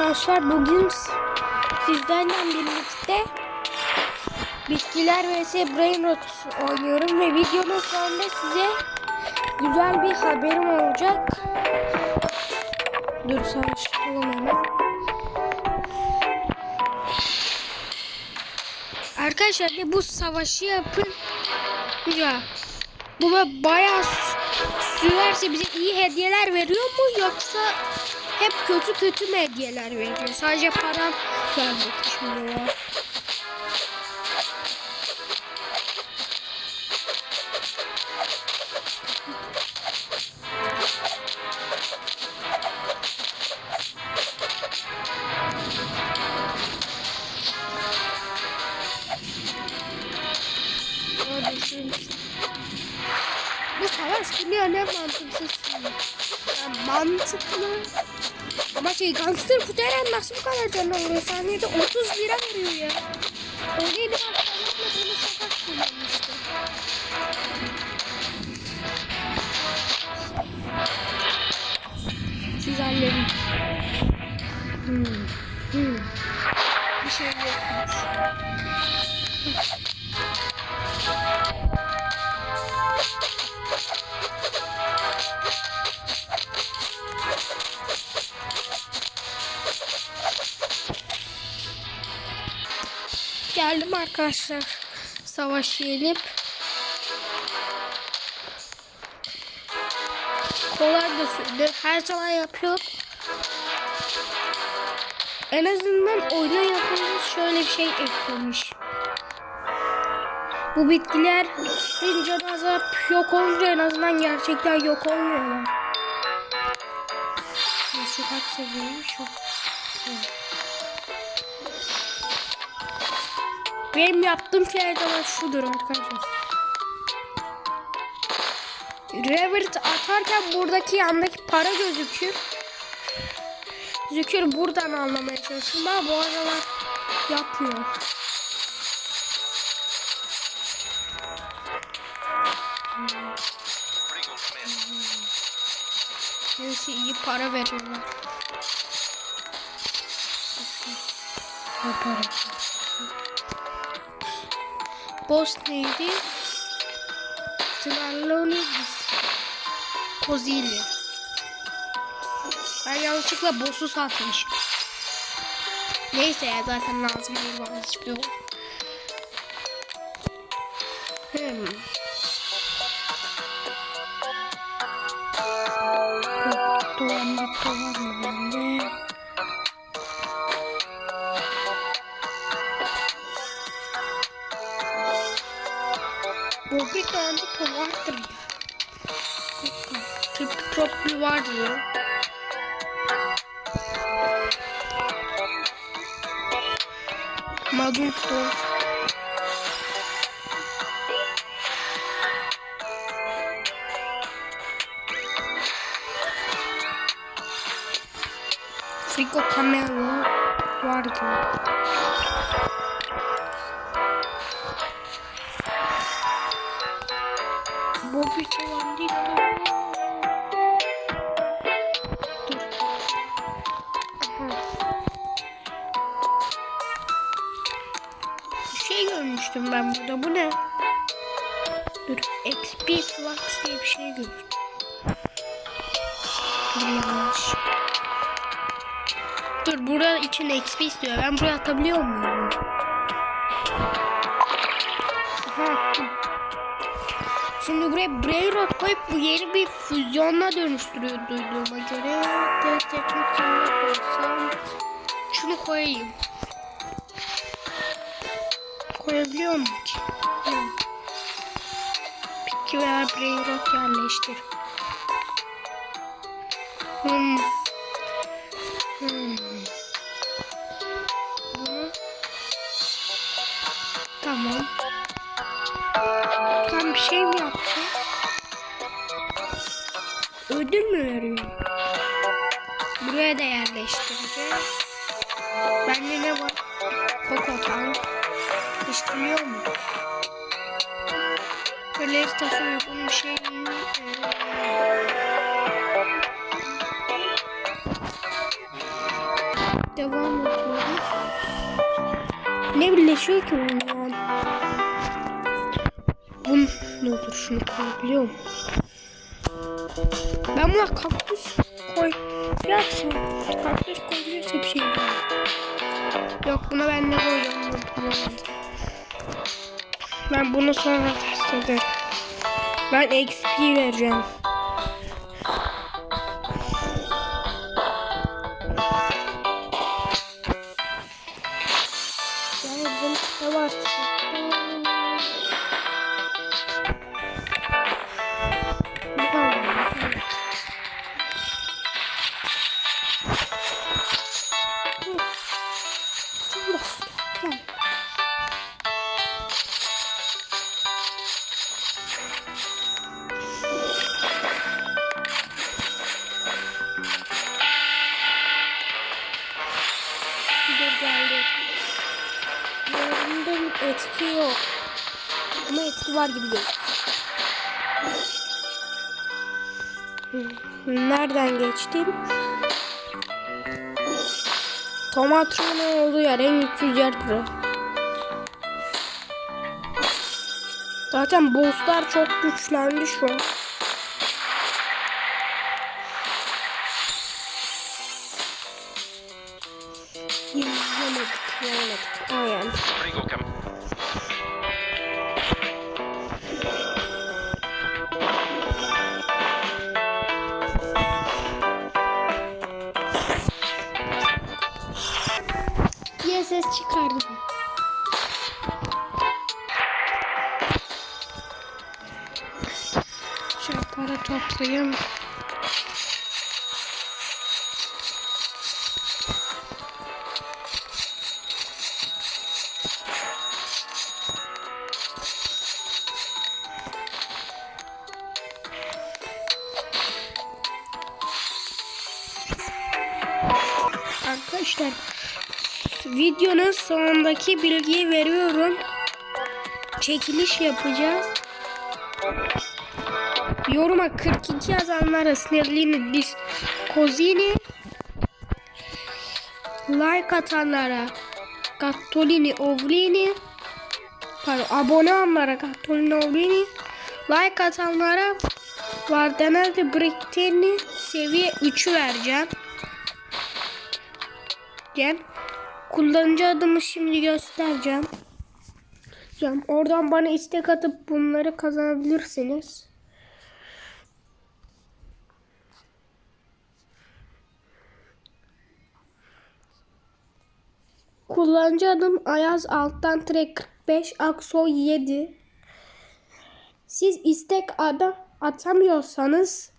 arkadaşlar bugün sizlerle birlikte bitkiler vs brain rot oynuyorum ve videonun sonunda size güzel bir haberim olacak. Dur savaşalım hemen. Arkadaşlar bu savaşı yapın. Ya bu bayağı sü- sürerse bize iyi hediyeler veriyor mu yoksa hep kötü kötü mü hediyeler veriyor? Sadece param vermek şimdi ya. Bu savaş biliyor ne mantıksız. Ya mantıklı. Ama şey gangster kuteren nasıl bu kadar canlı vuruyor? Saniyede 30 lira veriyor ya. Öyleydi bak arkadaşlar. Savaş yenip. Kolay da sürdü. Her zaman yapıyor. En azından oyuna yapılmış şöyle bir şey eklemiş. Bu bitkiler canı azap yok olunca en azından gerçekten yok olmuyorlar. Şu kaç seviyeyim şu. Evet. Benim yaptığım şey zaman şudur arkadaşlar. Revert atarken buradaki yandaki para gözüküyor. Gözüküyor buradan anlamaya çalışıyorum ama bu aralar yapmıyor. Neyse iyi para veriyorlar. Ne para? Boss neydi? Slalonidis. Kozili. Ben yanlışlıkla boss'u satmışım. Neyse ya zaten lazım şey yok. Hmm. Çok bir vardır ya. Madulto. Frigo Camelo vardı. Bu bir falan değil. Şey görmüştüm ben burada. Bu ne? Dur. XP Flux diye bir şey görmüştüm. Dur yanlış. Dur burada için XP istiyor. Ben buraya atabiliyor muyum? Aha. Şimdi buraya Brainrot koyup bu yeni bir füzyonla dönüştürüyor duyduğuma göre. İçin ne koysam? Şunu koyayım. Koyabiliyor muyum ki? Bitki veya Brainrot yerleştir. Hmm. Hmm. Tamam. Tam bir şey mi yapacağım? Ödül mü veriyor? Buraya da yerleştireceğiz. Bende ne var? Kokotan. Değiştiriliyor mu? Böyle tasarım uygun bir şey. Ee, devam ediyoruz. Ne birleşiyor ki bunlar? Bun ne olur şunu koyabiliyor muyum? Ben buna kaktüs koy. Gerçi kaktüs koyabilirse bir şey değil. Yok buna ben ne koyacağım bunu bulamadım. Ben bunu sonra test ederim. Ben XP vereceğim. Dur geldi. Yorumda etki yok. Ama etki var gibi gözüküyor. Nereden geçtim? Tomatronun olduğu yer en güçsüz yer bura. Zaten bosslar çok güçlendi şu an. Aynen. Prego, cam- diye ses çıkardım. Şöyle para toplayayım. Arkadaşlar videonun sonundaki bilgiyi veriyorum. Çekiliş yapacağız. Yoruma 42 yazanlara Snellini Dis Kozini like atanlara Gattolini Ovlini pardon abone olanlara Gattolini Ovlini like atanlara Vardanelli Brickten'i seviye 3'ü vereceğim. Gel. Kullanıcı adımı şimdi göstereceğim. Canım, Oradan bana istek atıp bunları kazanabilirsiniz. Kullanıcı adım Ayaz alttan tire 45 Aksoy 7. Siz istek adı atamıyorsanız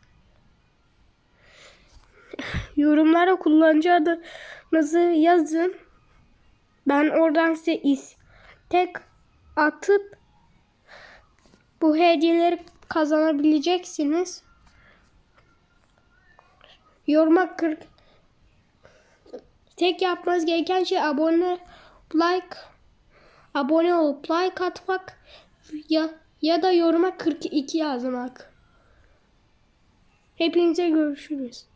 yorumlara kullanıcı adınızı yazın. Ben oradan size istek atıp bu hediyeleri kazanabileceksiniz. Yoruma 40 tek yapmanız gereken şey abone like abone olup like atmak ya ya da yoruma 42 yazmak. Hepinize görüşürüz.